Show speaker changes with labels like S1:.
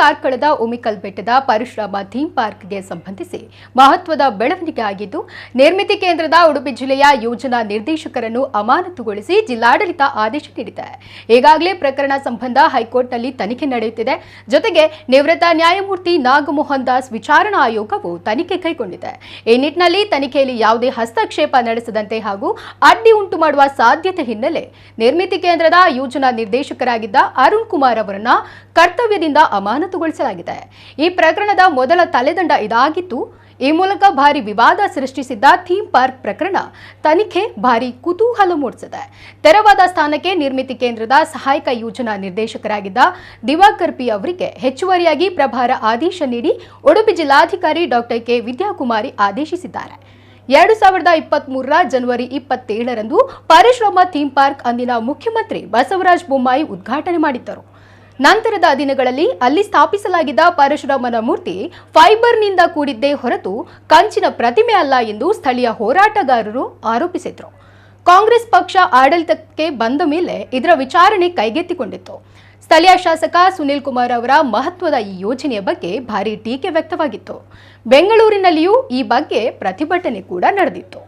S1: ಕಾರ್ಕಳದ ಉಮಿಕಲ್ ಬೆಟ್ಟದ ಪರಶುರಾಮ ಥೀಮ್ ಪಾರ್ಕ್ಗೆ ಸಂಬಂಧಿಸಿ ಮಹತ್ವದ ಬೆಳವಣಿಗೆ ಆಗಿದ್ದು, ನಿರ್ಮಿತಿ ಕೇಂದ್ರದ ಉಡುಪಿ ಜಿಲ್ಲೆಯ ಯೋಜನಾ ನಿರ್ದೇಶಕರನ್ನು ಅಮಾನತುಗೊಳಿಸಿ ಜಿಲ್ಲಾಡಳಿತ ಆದೇಶ ನೀಡಿದೆ. ಈಗಾಗಲೇ ಪ್ರಕರಣ ಸಂಬಂಧ ಹೈಕೋರ್ಟ್ನಲ್ಲಿ ತನಿಖೆ ನಡೆಯುತ್ತಿದೆ. ಜೊತೆಗೆ ನಿವೃತ್ತ ನ್ಯಾಯಮೂರ್ತಿ ನಾಗಮೋಹನ್ ದಾಸ್ ವಿಚಾರಣಾ ಆಯೋಗವು ತನಿಖೆ ಕೈಗೊಂಡಿದೆ. ಈ ನಿಟ್ಟಿನಲ್ಲಿ ತನಿಖೆಯಲ್ಲಿ ಯಾವುದೇ ಹಸ್ತಕ್ಷೇಪ ನಡೆಸದಂತೆ ಹಾಗೂ ಅಡ್ಡಿ ಉಂಟು ಮಾಡುವ ಸಾಧ್ಯತೆ ಹಿನ್ನೆಲೆ ನಿರ್ಮಿತಿ ಕೇಂದ್ರದ ಯೋಜನಾ ನಿರ್ದೇಶಕರಾಗಿದ್ದ ಅರುಣ್ ಕುಮಾರ್ ಅವರನ್ನ ಕರ್ತವ್ಯದಿಂದ ಅಮಾನತುಗೊಳಿಸಲಾಗಿದೆ ಈ ಪ್ರಕರಣದ ಮೊದಲ ತಲೆದಂಡ ಇದಾಗಿತ್ತು ಈ ಮೂಲಕ ಭಾರಿ ವಿವಾದ ಸೃಷ್ಟಿಸಿದ್ದ ಥೀಮ್ ಪಾರ್ಕ್ ಪ್ರಕರಣ ತನಿಖೆ ಭಾರಿ ಕುತೂಹಲ ಮೂಡಿಸಿದೆ. ತೆರವಾದ ಸ್ಥಾನಕ್ಕೆ ನಿರ್ಮಿತಿ ಕೇಂದ್ರದ ಸಹಾಯಕ ಯೋಜನಾ ನಿರ್ದೇಶಕರಾಗಿದ್ದ ದಿವಾಕರ್ ಪಿ ಅವರಿಗೆ ಹೆಚ್ಚುವರಿಯಾಗಿ ಪ್ರಭಾರ ಆದೇಶ ನೀಡಿ ಉಡುಪಿ ಜಿಲ್ಲಾಧಿಕಾರಿ ಡಾಕ್ಟರ್ ಕೆ ವಿದ್ಯಾಕುಮಾರಿ ಆದೇಶಿಸಿದ್ದಾರೆ. ಎರಡು ಸಾವಿರದ ಇಪ್ಪತ್ತ್ ಮೂರರ ಜನವರಿ ಇಪ್ಪತ್ತೇಳರಂದು ಪರಶುರಾಮ ಥೀಮ್ ಪಾರ್ಕ್ ಅಂದಿನ ಮುಖ್ಯಮಂತ್ರಿ ಬಸವರಾಜ ಬೊಮ್ಮಾಯಿ ಉದ್ಘಾಟನೆ ಮಾಡಿದ್ದರು. ನಂತರದ ದಿನಗಳಲ್ಲಿ ಅಲ್ಲಿ ಸ್ಥಾಪಿಸಲಾಗಿದ್ದ ಪರಶುರಾಮನ ಮೂರ್ತಿ ಫೈಬರ್ನಿಂದ ಕೂಡಿದ್ದೇ ಹೊರತು ಕಂಚಿನ ಪ್ರತಿಮೆ ಅಲ್ಲ ಎಂದು ಸ್ಥಳೀಯ ಹೋರಾಟಗಾರರು ಆರೋಪಿಸಿದರು. ಕಾಂಗ್ರೆಸ್ ಪಕ್ಷ ಆಡಳಿತಕ್ಕೆ ಬಂದ ಮೇಲೆ ಇದರ ವಿಚಾರಣೆ ಕೈಗೆತ್ತಿಕೊಂಡಿತ್ತು. ಸ್ಥಳೀಯ ಶಾಸಕ ಸುನೀಲ್ ಕುಮಾರ್ ಅವರ ಮಹತ್ವದ ಈ ಯೋಜನೆಯ ಬಗ್ಗೆ ಭಾರಿ ಟೀಕೆ ವ್ಯಕ್ತವಾಗಿತ್ತು. ಬೆಂಗಳೂರಿನಲ್ಲಿಯೂ ಈ ಬಗ್ಗೆ ಪ್ರತಿಭಟನೆ ಕೂಡ ನಡೆದಿತ್ತು.